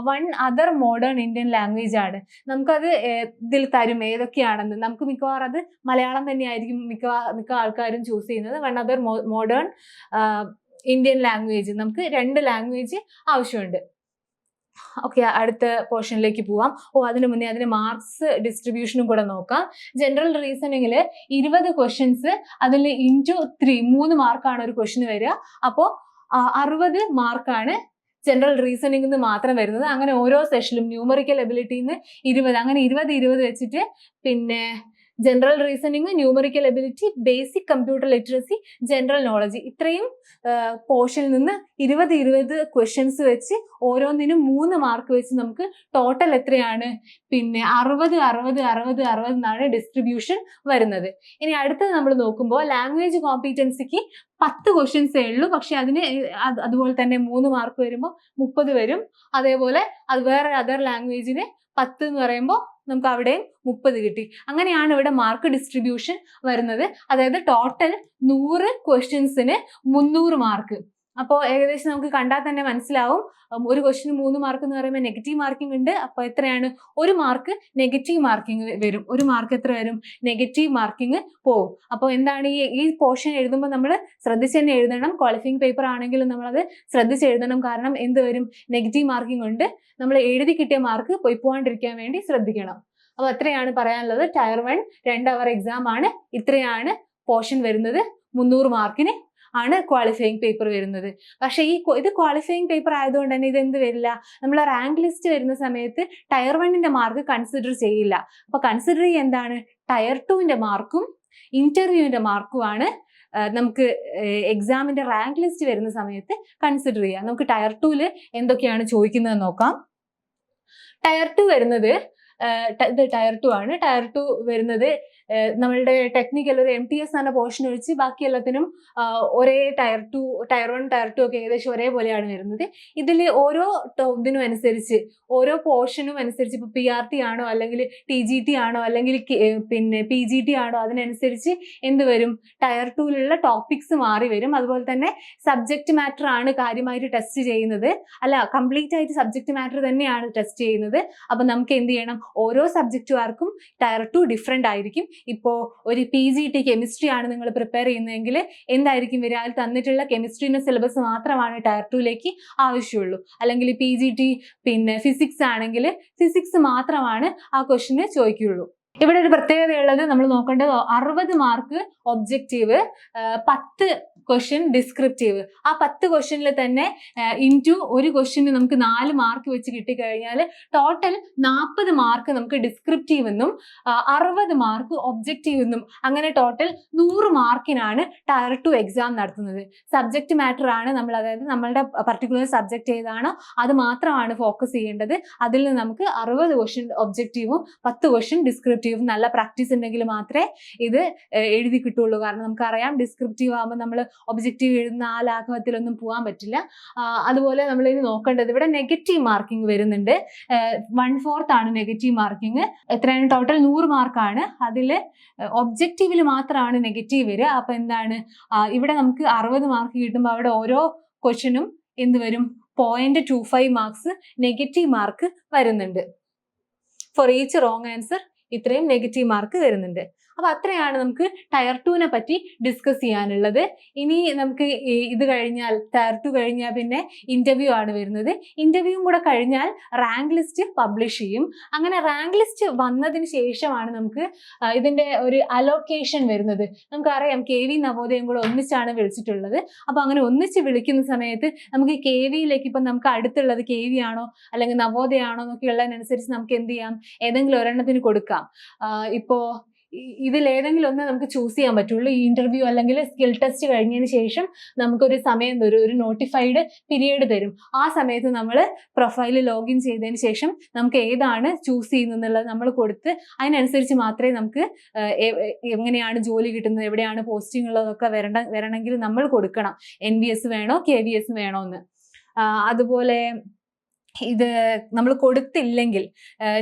one other modern Indian language ആണ്. നമുക്കത് ഇതിൽ തരും. ഏതൊക്കെയാണെന്ന്. നമുക്ക് മിക്കവാറും അത് മലയാളം തന്നെയായിരിക്കും മിക്ക മിക്ക ആൾക്കാരും ചൂസ് ചെയ്യുന്നത്. One other modern Indian language നമുക്ക് രണ്ട് ലാംഗ്വേജ് ആവശ്യമുണ്ട്. ഓക്കെ അടുത്ത പോർഷനിലേക്ക് പോവാം. ഓ അതിന് മുന്നേ അതിന് മാർക്സ് ഡിസ്ട്രിബ്യൂഷനും കൂടെ നോക്കാം. ജനറൽ റീസണിങ്ങിൽ ഇരുപത് ക്വസ്റ്റ്യൻസ് അതിൽ ഇന്റു ത്രീ മൂന്ന് മാർക്കാണ് ഒരു ക്വസ്റ്റിന് വരിക. അപ്പോൾ അറുപത് മാർക്കാണ് ജനറൽ റീസണിംഗ് നിന്ന് മാത്രം വരുന്നത്. അങ്ങനെ ഓരോ സെഷനിലും ന്യൂമറിക്കൽ എബിലിറ്റിന്ന് ഇരുപത്. അങ്ങനെ ഇരുപത് ഇരുപത് വെച്ചിട്ട് പിന്നെ general reasoning numerical ability basic computer literacy general knowledge ഇത്രയും പോർഷനിൽ നിന്ന് ഇരുപത് ഇരുപത് ക്വസ്റ്റ്യൻസ് വെച്ച് ഓരോന്നിനും മൂന്ന് മാർക്ക് വെച്ച് നമുക്ക് ടോട്ടൽ എത്രയാണ്? പിന്നെ അറുപത് അറുപത് അറുപത് അറുപത് എന്നാണ് ഡിസ്ട്രിബ്യൂഷൻ വരുന്നത്. ഇനി അടുത്തത് നമ്മൾ നോക്കുമ്പോൾ ലാംഗ്വേജ് കോമ്പീറ്റൻസിക്ക് പത്ത് ക്വസ്റ്റ്യൻസേ ഉള്ളൂ. പക്ഷെ അതിന് അതുപോലെ തന്നെ മൂന്ന് മാർക്ക് വരുമ്പോൾ മുപ്പത് വരും. അതേപോലെ അത് വേറെ അതർ ലാംഗ്വേജിന് പത്ത് എന്ന് പറയുമ്പോൾ നമുക്ക് അവിടെ മുപ്പത് കിട്ടി. അങ്ങനെയാണ് ഇവിടെ മാർക്ക് ഡിസ്ട്രിബ്യൂഷൻ വരുന്നത്. അതായത് ടോട്ടൽ നൂറ് ക്വസ്റ്റ്യൻസിന് മുന്നൂറ് മാർക്ക് അപ്പോൾ ഏകദേശം നമുക്ക് കണ്ടാൽ തന്നെ മനസ്സിലാവും. ഒരു ക്വസ്റ്റിന് മൂന്ന് മാർക്ക് എന്ന് പറയുമ്പോൾ നെഗറ്റീവ് മാർക്കിംഗ് ഉണ്ട്. അപ്പോൾ എത്രയാണ്? ഒരു മാർക്ക് നെഗറ്റീവ് മാർക്കിംഗ് വരും. ഒരു മാർക്ക് എത്ര വരും? നെഗറ്റീവ് മാർക്കിംഗ് പോകും അപ്പോൾ എന്താണ് ഈ ഈ പോർഷൻ എഴുതുമ്പോൾ നമ്മൾ ശ്രദ്ധിച്ച് തന്നെ എഴുതണം. ക്വാളിഫയിങ് പേപ്പർ ആണെങ്കിലും നമ്മളത് ശ്രദ്ധിച്ച് എഴുതണം. കാരണം എന്ത് വരും? നെഗറ്റീവ് മാർക്കിംഗ് ഉണ്ട്. നമ്മൾ എഴുതി കിട്ടിയ മാർക്ക് പോയി പോകാണ്ടിരിക്കാൻ വേണ്ടി ശ്രദ്ധിക്കണം. അപ്പോൾ അത്രയാണ് പറയാനുള്ളത്. ടയർ വൺ രണ്ട് അവർ എക്സാം ആണ്. ഇത്രയാണ് പോർഷൻ വരുന്നത്. മുന്നൂറ് മാർക്കിന് ആണ് ക്വാളിഫയിങ് പേപ്പർ വരുന്നത്. പക്ഷേ ഈ ഇത് ക്വാളിഫയിങ് പേപ്പർ ആയതുകൊണ്ട് തന്നെ ഇത് എന്ത് വരില്ല? നമ്മൾ റാങ്ക് ലിസ്റ്റ് വരുന്ന സമയത്ത് ടയർ വണ്ണിന്റെ മാർക്ക് കൺസിഡർ ചെയ്യില്ല. അപ്പോൾ കൺസിഡർ ചെയ്യുക എന്താണ്? ടയർ ടുവിന്റെ മാർക്കും ഇന്റർവ്യൂവിന്റെ മാർക്കുമാണ് നമുക്ക് എക്സാമിന്റെ റാങ്ക് ലിസ്റ്റ് വരുന്ന സമയത്ത് കൺസിഡർ ചെയ്യാം നമുക്ക് ടയർ ടുവിൽ എന്തൊക്കെയാണ് ചോദിക്കുന്നത് നോക്കാം. ടയർ ടു വരുന്നത് ഇത് ടയർ ടു ആണ്. ടയർ ടു വരുന്നത് നമ്മളുടെ ടെക്നിക്കൽ ഒരു എം ടി എസ് എന്ന പോർഷൻ ഒഴിച്ച് ബാക്കി എല്ലാത്തിനും ഒരേ tier two tier one tier two ഒക്കെ ഏകദേശം ഒരേപോലെയാണ് വരുന്നത്. ഇതിൽ ഓരോ ഇതിനും അനുസരിച്ച് ഓരോ പോർഷനും അനുസരിച്ച് ഇപ്പോൾ പി ആർ ടി ആണോ അല്ലെങ്കിൽ ടി ജി ടി ആണോ അല്ലെങ്കിൽ പിന്നെ പി ജി ടി ആണോ അതിനനുസരിച്ച് എന്ത് വരും? ടയർ ടൂവിലുള്ള ടോപ്പിക്സ് മാറി വരും. അതുപോലെ തന്നെ സബ്ജക്റ്റ് മാറ്റർ ആണ് കാര്യമായിട്ട് ടെസ്റ്റ് ചെയ്യുന്നത്. അല്ല കംപ്ലീറ്റ് ആയിട്ട് സബ്ജക്റ്റ് മാറ്റർ തന്നെയാണ് ടെസ്റ്റ് ചെയ്യുന്നത്. അപ്പം നമുക്ക് എന്ത് ചെയ്യണം? ഓരോ സബ്ജക്റ്റുകാർക്കും ടയർ ടു ഡിഫറെന്റ് ആയിരിക്കും. ഇപ്പോൾ ഒരു പി ജി ടി കെമിസ്ട്രി ആണ് നിങ്ങൾ പ്രിപ്പയർ ചെയ്യുന്നതെങ്കിൽ എന്തായിരിക്കും വരിക? അതിൽ തന്നിട്ടുള്ള കെമിസ്ട്രീന്റെ സിലബസ് മാത്രമാണ് ടയർ ടുവിലേക്ക് ആവശ്യമുള്ളൂ. അല്ലെങ്കിൽ പി ജി ടി പിന്നെ ഫിസിക്സ് ആണെങ്കിൽ ഫിസിക്സ് മാത്രമാണ് ആ ക്വസ്റ്റിന് ചോദിക്കുകയുള്ളൂ. ഇവിടെ ഒരു പ്രത്യേകതയുള്ളത് നമ്മൾ നോക്കേണ്ടത് അറുപത് മാർക്ക് ഒബ്ജക്റ്റീവ് പത്ത് ക്വസ്റ്റ്യൻ ഡിസ്ക്രിപ്റ്റീവ് ആ പത്ത് ക്വസ്റ്റ്യനിൽ തന്നെ ഇന്റു ഒരു ക്വസ്റ്റ്യന് നമുക്ക് നാല് മാർക്ക് വെച്ച് കിട്ടിക്കഴിഞ്ഞാൽ ടോട്ടൽ നാൽപ്പത് മാർക്ക് നമുക്ക് ഡിസ്ക്രിപ്റ്റീവ് എന്നും അറുപത് മാർക്ക് ഒബ്ജക്റ്റീവ് എന്നും അങ്ങനെ ടോട്ടൽ നൂറ് മാർക്കിനാണ് ടയർ ടു എക്സാം നടത്തുന്നത്. സബ്ജക്റ്റ് മാറ്റർ ആണ് നമ്മൾ അതായത് നമ്മളുടെ പർട്ടിക്കുലർ സബ്ജക്റ്റ് ഏതാണോ അത് മാത്രമാണ് ഫോക്കസ് ചെയ്യേണ്ടത്. അതിൽ നിന്ന് നമുക്ക് അറുപത് ക്വസ്റ്റ്യൻ ഒബ്ജക്റ്റീവും പത്ത് ക്വസ്റ്റ്യൻ ഡിസ്ക്രിപ്റ്റീവും നല്ല പ്രാക്ടീസ് ഉണ്ടെങ്കിൽ മാത്രമേ ഇത് എഴുതി കിട്ടുള്ളൂ കാരണം നമുക്കറിയാം ഡിസ്ക്രിപ്റ്റീവ് ആകുമ്പോൾ നമ്മൾ ഒബ്ജക്റ്റീവ് എഴുതുന്ന ആ ലാഘവത്തിലൊന്നും പോകാൻ പറ്റില്ല. അതുപോലെ നമ്മൾ ഇനി നോക്കേണ്ടത് ഇവിടെ നെഗറ്റീവ് മാർക്കിംഗ് വരുന്നുണ്ട്. വൺ ഫോർത്ത് ആണ് നെഗറ്റീവ് മാർക്കിംഗ് എത്രയാണ്? ടോട്ടൽ നൂറ് മാർക്കാണ് അതിൽ ഒബ്ജക്റ്റീവിൽ മാത്രമാണ് നെഗറ്റീവ് വരിക. അപ്പൊ എന്താണ്? ഇവിടെ നമുക്ക് അറുപത് മാർക്ക് കിട്ടുമ്പോൾ അവിടെ ഓരോ ക്വസ്റ്റനും എന്ത് വരും? Point two five marks negative mark വരുന്നുണ്ട്. ഫോർ ഈച്ച് റോങ് ആൻസർ ഇത്രയും നെഗറ്റീവ് മാർക്ക് വരുന്നുണ്ട്. അപ്പൊ അത്രയാണ് നമുക്ക് ടയർ ടുവിനെ പറ്റി ഡിസ്കസ് ചെയ്യാനുള്ളത്. ഇനി നമുക്ക് ഇത് കഴിഞ്ഞാൽ ടയർ ടു കഴിഞ്ഞാൽ പിന്നെ ഇന്റർവ്യൂ ആണ് വരുന്നത്. ഇന്റർവ്യൂ കൂടെ കഴിഞ്ഞാൽ റാങ്ക് ലിസ്റ്റ് പബ്ലിഷ് ചെയ്യും. അങ്ങനെ റാങ്ക് ലിസ്റ്റ് വന്നതിന് ശേഷമാണ് നമുക്ക് ഇതിന്റെ ഒരു അലോക്കേഷൻ വരുന്നത്. നമുക്കറിയാം കെ വി നവോദയം കൂടെ ഒന്നിച്ചാണ് വിളിച്ചിട്ടുള്ളത്. അപ്പൊ അങ്ങനെ ഒന്നിച്ച് വിളിക്കുന്ന സമയത്ത് നമുക്ക് കെ വിയിലേക്ക് ഇപ്പം നമുക്ക് അടുത്തുള്ളത് കെ വി ആണോ അല്ലെങ്കിൽ നവോദയ ആണോ എന്നൊക്കെ ഉള്ളതിനനുസരിച്ച് നമുക്ക് എന്ത് ചെയ്യാം? ഏതെങ്കിലും ഒരെണ്ണത്തിന് കൊടുക്കാം. ആ, ഇപ്പോ ഇ- ഇതിൽ ഏതെങ്കിലും ഒന്ന് നമുക്ക് ചൂസ് ചെയ്യാൻ പറ്റുള്ളൂ. ഈ ഇന്റർവ്യൂ അല്ലെങ്കിൽ സ്കിൽ ടെസ്റ്റ് കഴിഞ്ഞതിന് ശേഷം നമുക്കൊരു സമയം തരും. ഒരു നോട്ടിഫൈഡ് പീരീഡ് തരും. ആ സമയത്ത് നമ്മൾ പ്രൊഫൈൽ ലോഗിൻ ചെയ്തതിന് ശേഷം നമുക്ക് ഏതാണ് ചൂസ് ചെയ്യുന്നത് നമ്മൾ കൊടുത്ത് അതിനനുസരിച്ച് മാത്രമേ നമുക്ക് എങ്ങനെയാണ് ജോലി കിട്ടുന്നത് എവിടെയാണ് പോസ്റ്റിംഗ് ഉള്ളതൊക്കെ വരണ്ട വരണമെങ്കിൽ നമ്മൾ കൊടുക്കണം. എൻ വി എസ് വേണോ കെ വി എസ് വേണോ എന്ന്. അതുപോലെ ഇത് നമ്മൾ കൊടുത്തില്ലെങ്കിൽ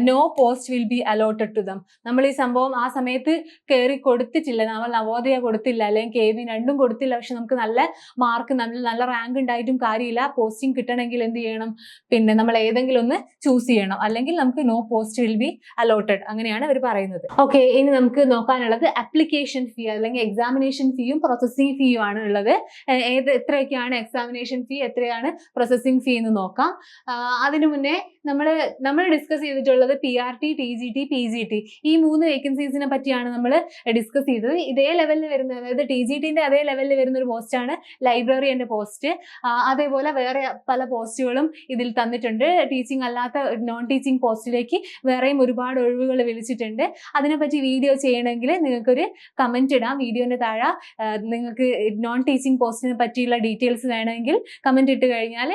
no post will be allotted to them നമ്മൾ ഈ സംഭവം ആ സമയത്ത് കയറി കൊടുത്തിട്ടില്ല. നമ്മൾ നവോദയ കൊടുത്തില്ല അല്ലെങ്കിൽ കെ വി രണ്ടും കൊടുത്തില്ല. പക്ഷെ നമുക്ക് നല്ല മാർക്ക് നമ്മൾ നല്ല റാങ്ക് ഉണ്ടായിട്ടും കാര്യമില്ല. പോസ്റ്റിംഗ് കിട്ടണമെങ്കിൽ എന്ത് ചെയ്യണം? പിന്നെ നമ്മൾ ഏതെങ്കിലും ഒന്ന് ചൂസ് ചെയ്യണം. അല്ലെങ്കിൽ നമുക്ക് no post will be allotted അങ്ങനെയാണ് അവർ പറയുന്നത്. ഓക്കെ ഇനി നമുക്ക് നോക്കാനുള്ളത് അപ്ലിക്കേഷൻ ഫീ അല്ലെങ്കിൽ എക്സാമിനേഷൻ ഫീയും പ്രോസസ്സിംഗ് ഫീയും ആണ് ഉള്ളത്. ഏത് എത്രയൊക്കെയാണ് എക്സാമിനേഷൻ ഫീ എത്രയാണ് പ്രോസസ്സിംഗ് ഫീ എന്ന് നോക്കാം. അതിനു മുന്നേ നമ്മൾ നമ്മൾ ഡിസ്കസ് ചെയ്തിട്ടുള്ളത് P R T T G T P G T ഈ മൂന്ന് വേക്കൻസീസിനെ പറ്റിയാണ് നമ്മൾ ഡിസ്കസ് ചെയ്തത്. ഇതേ ലെവലിൽ വരുന്ന അതായത് ടി ജി ടിന്റെ അതേ ലെവലിൽ വരുന്ന ഒരു പോസ്റ്റാണ് ലൈബ്രറിയന്റെ പോസ്റ്റ് അതേപോലെ വേറെ പല പോസ്റ്റുകളും ഇതിൽ തന്നിട്ടുണ്ട്. ടീച്ചിങ് അല്ലാത്ത നോൺ ടീച്ചിങ് പോസ്റ്റിലേക്ക് വേറെയും ഒരുപാട് ഒഴിവുകൾ വിളിച്ചിട്ടുണ്ട്. അതിനെപ്പറ്റി വീഡിയോ ചെയ്യണമെങ്കിൽ നിങ്ങൾക്കൊരു കമന്റ് ഇടാം. വീഡിയോന്റെ താഴെ നിങ്ങൾക്ക് നോൺ ടീച്ചിങ് പോസ്റ്റിനെ പറ്റിയുള്ള ഡീറ്റെയിൽസ് വേണമെങ്കിൽ കമന്റ് ഇട്ട് കഴിഞ്ഞാൽ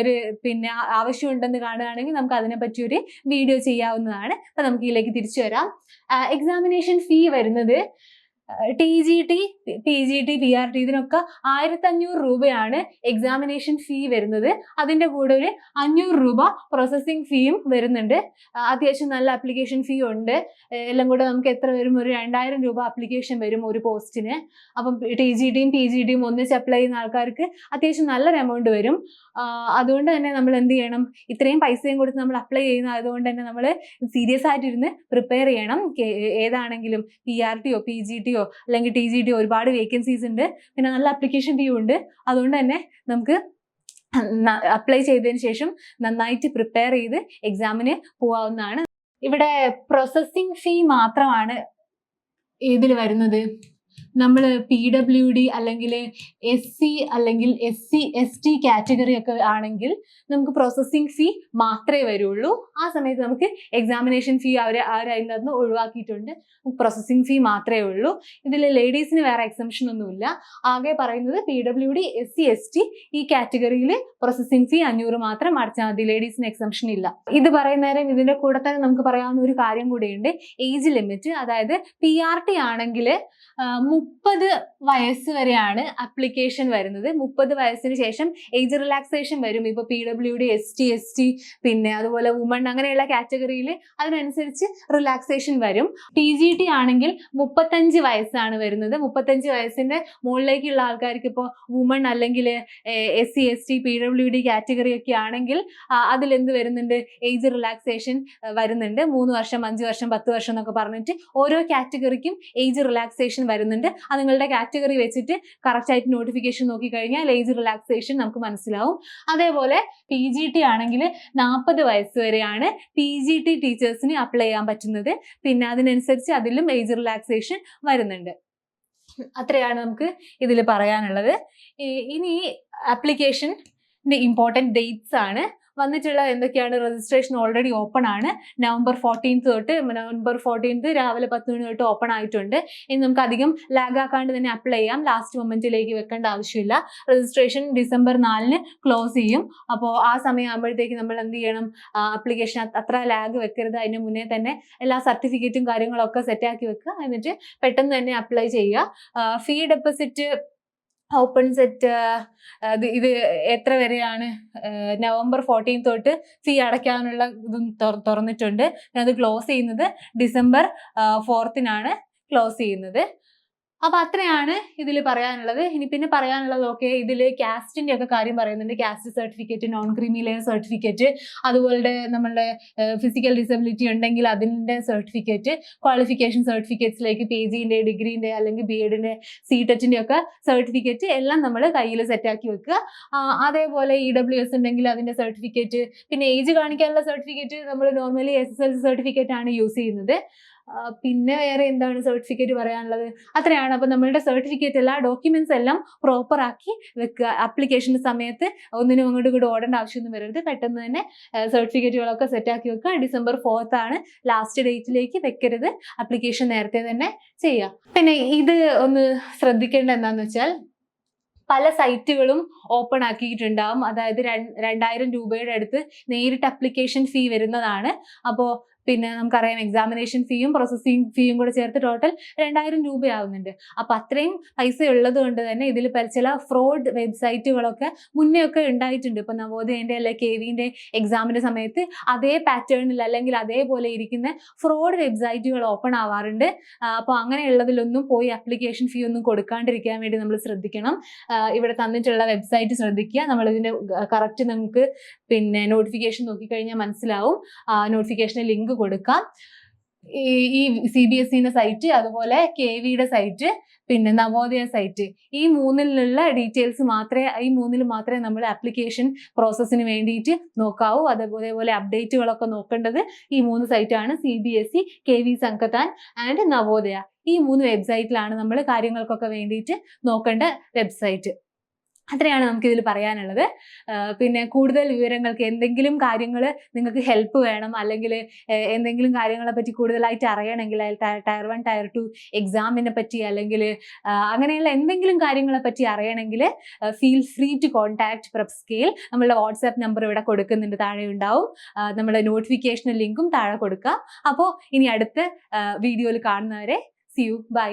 ഒരു പിന്നെ ആവശ്യമുണ്ടെന്ന് കാണുകയാണെങ്കിൽ നമുക്ക് അതിനെപ്പറ്റി ഒരു വീഡിയോ ചെയ്യാവുന്നതാണ്. അപ്പൊ നമുക്ക് ഇതിലേക്ക് തിരിച്ചു വരാം. എക്സാമിനേഷൻ ഫീ വരുന്നത് T G T P G T P R T ഇതിനൊക്കെ ആയിരത്തി അഞ്ഞൂറ് രൂപയാണ് എക്സാമിനേഷൻ ഫീ വരുന്നത്. അതിന്റെ കൂടെ ഒരു അഞ്ഞൂറ് രൂപ പ്രോസസ്സിംഗ് ഫീയും വരുന്നുണ്ട്. അത്യാവശ്യം നല്ല അപ്ലിക്കേഷൻ ഫീ ഉണ്ട്. എല്ലാം കൂടെ നമുക്ക് എത്ര വരും? ഒരു രണ്ടായിരം രൂപ അപ്ലിക്കേഷൻ വരും ഒരു പോസ്റ്റിന്. അപ്പം ടി ജി ടിയും പി ജി ടിയും ഒന്നിച്ച് അപ്ലൈ ചെയ്യുന്ന ആൾക്കാർക്ക് അത്യാവശ്യം നല്ലൊരു എമൗണ്ട് വരും. അതുകൊണ്ട് തന്നെ നമ്മൾ എന്ത് ചെയ്യണം? ഇത്രയും പൈസയും കൊടുത്ത് നമ്മൾ അപ്ലൈ ചെയ്യുന്ന അതുകൊണ്ട് തന്നെ നമ്മൾ സീരിയസ് ആയിട്ടിരുന്ന് പ്രിപ്പയർ ചെയ്യണം. ഏതാണെങ്കിലും പി ആർ ടിയോ പി ജി ടിയോ അല്ലെങ്കിൽ ടി ജി ഡിയോ ഒരുപാട് വേക്കൻസീസ് ഉണ്ട്. പിന്നെ നല്ല അപ്ലിക്കേഷൻ ഫീ ഉണ്ട്. അതുകൊണ്ട് തന്നെ നമുക്ക് അപ്ലൈ ചെയ്തതിന് ശേഷം നന്നായിട്ട് പ്രിപ്പയർ ചെയ്ത് എക്സാമിന് പോവാവുന്നതാണ്. ഇവിടെ പ്രോസസ്സിംഗ് ഫീ മാത്രമാണ് ഇതിൽ വരുന്നത്. നമ്മൾ പി ഡബ്ല്യു ഡി അല്ലെങ്കിൽ എസ് സി അല്ലെങ്കിൽ S C S T category ഒക്കെ ആണെങ്കിൽ നമുക്ക് പ്രോസസ്സിംഗ് ഫീ മാത്രമേ വരുള്ളൂ. ആ സമയത്ത് നമുക്ക് എക്സാമിനേഷൻ ഫീ അവർ അവർ നിന്ന് ഒഴിവാക്കിയിട്ടുണ്ട്. പ്രോസസ്സിംഗ് ഫീ മാത്രമേ ഉള്ളൂ. ഇതിൽ ലേഡീസിന് വേറെ എക്സംഷൻ ഒന്നുമില്ല. ആകെ പറയുന്നത് P W D S C S T ഈ കാറ്റഗറിയിൽ പ്രോസസ്സിംഗ് ഫീ അഞ്ഞൂറ് മാത്രം അടച്ചാൽ മതി. ലേഡീസിന് എക്സംഷൻ ഇല്ല. ഇത് പറയുന്ന നേരം ഇതിന്റെ കൂടെ തന്നെ നമുക്ക് പറയാവുന്ന ഒരു കാര്യം കൂടിയുണ്ട്. ഏജ് ലിമിറ്റ് അതായത് പി ആർ ടി ആണെങ്കിൽ മുപ്പത് വയസ്സ് വരെയാണ് അപ്ലിക്കേഷൻ വരുന്നത്. മുപ്പത് വയസ്സിന് ശേഷം ഏജ് റിലാക്സേഷൻ വരും. ഇപ്പൊ P W D S T S T പിന്നെ അതുപോലെ വുമൺ അങ്ങനെയുള്ള കാറ്റഗറിയിൽ അതിനനുസരിച്ച് റിലാക്സേഷൻ വരും. പി ജി ടി ആണെങ്കിൽ മുപ്പത്തഞ്ച് വയസ്സാണ് വരുന്നത്. മുപ്പത്തഞ്ച് വയസ്സിന്റെ മുകളിലേക്കുള്ള ആൾക്കാർക്ക് ഇപ്പോൾ വുമൺ അല്ലെങ്കിൽ S C S T P W D category ഒക്കെ ആണെങ്കിൽ അതിൽ എന്ത് വരുന്നുണ്ട്? ഏജ് റിലാക്സേഷൻ വരുന്നുണ്ട്. മൂന്ന് വർഷം അഞ്ച് വർഷം പത്ത് വർഷം എന്നൊക്കെ പറഞ്ഞിട്ട് ഓരോ കാറ്റഗറിക്കും ഏജ് റിലാക്സേഷൻ വരുന്നുണ്ട്. അത് നിങ്ങളുടെ കാറ്റഗറി വെച്ചിട്ട് കറക്റ്റ് ആയിട്ട് നോട്ടിഫിക്കേഷൻ നോക്കിക്കഴിഞ്ഞാൽ ഏജ് റിലാക്സേഷൻ നമുക്ക് മനസ്സിലാവും. അതേപോലെ പി ജി ടി ആണെങ്കിൽ നാൽപ്പത് വയസ്സ് വരെയാണ് പി ജി ടി ടീച്ചേഴ്സിന് അപ്ലൈ ചെയ്യാൻ പറ്റുന്നത്. പിന്നെ അതിനനുസരിച്ച് അതിലും ഏജ് റിലാക്സേഷൻ വരുന്നുണ്ട്. അത്രയാണ് നമുക്ക് ഇതിൽ പറയാനുള്ളത്. ഇനി ആപ്ലിക്കേഷൻ ഇമ്പോർട്ടന്റ് ഡേറ്റ്സ് ആണ്. വന്നിട്ടുള്ള എന്തൊക്കെയാണ് രജിസ്ട്രേഷൻ ഓൾറെഡി ഓപ്പൺ ആണ്. നവംബർ ഫോർട്ടീൻത്ത് തൊട്ട് നവംബർ ഫോർട്ടീൻത്ത് രാവിലെ പത്ത് മണി തൊട്ട് ഓപ്പൺ ആയിട്ടുണ്ട്. ഇനി നമുക്ക് അധികം ലാഗ് ആക്കാണ്ട് തന്നെ അപ്ലൈ ചെയ്യാം. ലാസ്റ്റ് മൊമെന്റിലേക്ക് വെക്കേണ്ട ആവശ്യമില്ല. രജിസ്ട്രേഷൻ ഡിസംബർ നാലിന് ക്ലോസ് ചെയ്യും. അപ്പോൾ ആ സമയം ആകുമ്പോഴത്തേക്ക് നമ്മൾ എന്ത് ചെയ്യണം? അപ്ലിക്കേഷൻ അത്ര ലാഗ് വെക്കരുത്. അതിന് മുന്നേ തന്നെ എല്ലാ സർട്ടിഫിക്കറ്റും കാര്യങ്ങളൊക്കെ സെറ്റാക്കി വെക്കുക. എന്നിട്ട് പെട്ടെന്ന് തന്നെ അപ്ലൈ ചെയ്യുക. ഫീ ഡെപ്പോസിറ്റ് ഓപ്പൺ സെറ്റ് ഇത് എത്ര വരെയാണ്? നവംബർ ഫോർട്ടീൻ തൊട്ട് ഫീ അടയ്ക്കാനുള്ള ഇതും തുറ- തുറന്നിട്ടുണ്ട്. അത് ക്ലോസ് ചെയ്യുന്നത് ഡിസംബർ ഫോർത്തിനാണ് ക്ലോസ് ചെയ്യുന്നത്. അപ്പൊ അത്രയാണ് ഇതിൽ പറയാനുള്ളത്. ഇനി പിന്നെ പറയാനുള്ളത് ഓക്കെ ഇതിൽ കാസ്റ്റിന്റെ ഒക്കെ കാര്യം പറയുന്നുണ്ട്. Caste certificate non creamy layer certificate അതുപോലെ നമ്മളുടെ ഫിസിക്കൽ ഡിസബിലിറ്റി ഉണ്ടെങ്കിൽ അതിന്റെ സർട്ടിഫിക്കറ്റ് ക്വാളിഫിക്കേഷൻ സർട്ടിഫിക്കറ്റ്സിലേക്ക് പി ജിന്റെ ഡിഗ്രീന്റെ അല്ലെങ്കിൽ ബി എഡിന്റെ സി ടെറ്റിന്റെ ഒക്കെ സർട്ടിഫിക്കറ്റ് എല്ലാം നമ്മൾ കയ്യിൽ സെറ്റാക്കി വെക്കുക. അതേപോലെ ഇ ഡബ്ല്യു എസ് ഉണ്ടെങ്കിൽ അതിന്റെ സർട്ടിഫിക്കറ്റ് പിന്നെ ഏജ് കാണിക്കാനുള്ള സർട്ടിഫിക്കറ്റ് നമ്മൾ normally S S L C certificate ആണ് യൂസ് ചെയ്യുന്നത്. പിന്നെ വേറെ എന്താണ് സർട്ടിഫിക്കറ്റ് പറയാനുള്ളത്? അത്രയാണ്. അപ്പം നമ്മളുടെ സർട്ടിഫിക്കറ്റ് എല്ലാ ഡോക്യുമെന്റ്സ് എല്ലാം പ്രോപ്പർ ആക്കി വെക്കുക. ആപ്ലിക്കേഷന്റെ സമയത്ത് ഒന്നിനും അങ്ങോട്ടും കൂടെ ഓടേണ്ട ആവശ്യമൊന്നും വരരുത്. പെട്ടെന്ന് തന്നെ സർട്ടിഫിക്കറ്റുകളൊക്കെ സെറ്റാക്കി വെക്കുക. ഡിസംബർ ഫോർത്ത് ആണ് ലാസ്റ്റ് ഡേറ്റിലേക്ക് വെക്കരുത്. ആപ്ലിക്കേഷൻ നേരത്തെ തന്നെ ചെയ്യുക. പിന്നെ ഇത് ഒന്ന് ശ്രദ്ധിക്കേണ്ട എന്താന്ന് വെച്ചാൽ പല സൈറ്റുകളും ഓപ്പൺ ആക്കിയിട്ടുണ്ടാവും. അതായത് രണ്ട് രണ്ടായിരം രൂപയുടെ അടുത്ത് നേരിട്ട് അപ്ലിക്കേഷൻ ഫീ വരുന്നതാണ്. അപ്പോൾ പിന്നെ നമുക്കറിയാം എക്സാമിനേഷൻ ഫീയും പ്രോസസ്സിംഗ് ഫീയും കൂടെ ചേർത്ത് ടോട്ടൽ രണ്ടായിരം രൂപയാവുന്നുണ്ട്. അപ്പൊ അത്രയും പൈസ ഉള്ളത് കൊണ്ട് തന്നെ ഇതിൽ ചില ഫ്രോഡ് വെബ്സൈറ്റുകളൊക്കെ മുന്നേ ഒക്കെ ഉണ്ടായിട്ടുണ്ട്. ഇപ്പൊ നവോദയന്റെ അല്ലെ കെ വിന്റെ എക്സാമിന്റെ സമയത്ത് അതേ പാറ്റേണിൽ അല്ലെങ്കിൽ അതേപോലെ ഇരിക്കുന്ന ഫ്രോഡ് വെബ്സൈറ്റുകൾ ഓപ്പൺ ആവാറുണ്ട്. അപ്പോൾ അങ്ങനെയുള്ളതിലൊന്നും പോയി അപ്ലിക്കേഷൻ ഫീ ഒന്നും കൊടുക്കാണ്ടിരിക്കാൻ വേണ്ടി നമ്മൾ ശ്രദ്ധിക്കണം. ഇവിടെ തന്നിട്ടുള്ള വെബ്സൈറ്റ് ശ്രദ്ധിക്കുക. നമ്മൾ ഇതിന്റെ കറക്റ്റ് നമുക്ക് പിന്നെ നോട്ടിഫിക്കേഷൻ നോക്കിക്കഴിഞ്ഞാൽ മനസ്സിലാവും. നോട്ടിഫിക്കേഷന്റെ ലിങ്ക് കൊടുക്കാം. ഈ സി ബി എസ് സിന്റെ സൈറ്റ് അതുപോലെ കെ വിയുടെ സൈറ്റ് പിന്നെ നവോദയ സൈറ്റ് ഈ മൂന്നിലുള്ള ഡീറ്റെയിൽസ് മാത്രമേ ഈ മൂന്നിൽ മാത്രമേ നമ്മൾ ആപ്ലിക്കേഷൻ പ്രോസസ്സിന് വേണ്ടിയിട്ട് നോക്കാവൂ. അതേപോലെ അപ്ഡേറ്റുകളൊക്കെ നോക്കേണ്ടത് ഈ മൂന്ന് സൈറ്റാണ് C B S C K V Sangathan and Navodaya ഈ മൂന്ന് വെബ്സൈറ്റിലാണ് നമ്മൾ കാര്യങ്ങൾക്കൊക്കെ വേണ്ടിയിട്ട് നോക്കേണ്ട വെബ്സൈറ്റ് അത്രയാണ് നമുക്ക് ഇതിൽ പറയാനുള്ളത്. പിന്നെ കൂടുതൽ വിവരങ്ങൾക്ക് എന്തെങ്കിലും കാര്യങ്ങൾ നിങ്ങൾക്ക് ഹെൽപ്പ് വേണം അല്ലെങ്കിൽ എന്തെങ്കിലും കാര്യങ്ങളെ പറ്റി കൂടുതലായിട്ട് അറിയണമെങ്കിൽ ടയർ വൺ ടയർ ടു എക്സാമിനെ പറ്റി അല്ലെങ്കിൽ അങ്ങനെയുള്ള എന്തെങ്കിലും കാര്യങ്ങളെ പറ്റി അറിയണമെങ്കിൽ feel free to contact prep scale നമ്മളുടെ വാട്സാപ്പ് നമ്പർ ഇവിടെ കൊടുക്കുന്നുണ്ട് താഴെ ഉണ്ടാവും. നമ്മുടെ നോട്ടിഫിക്കേഷൻ ലിങ്കും താഴെ കൊടുക്കുക അപ്പോൾ ഇനി അടുത്ത വീഡിയോയിൽ കാണുന്നവരെ സി യു ബൈ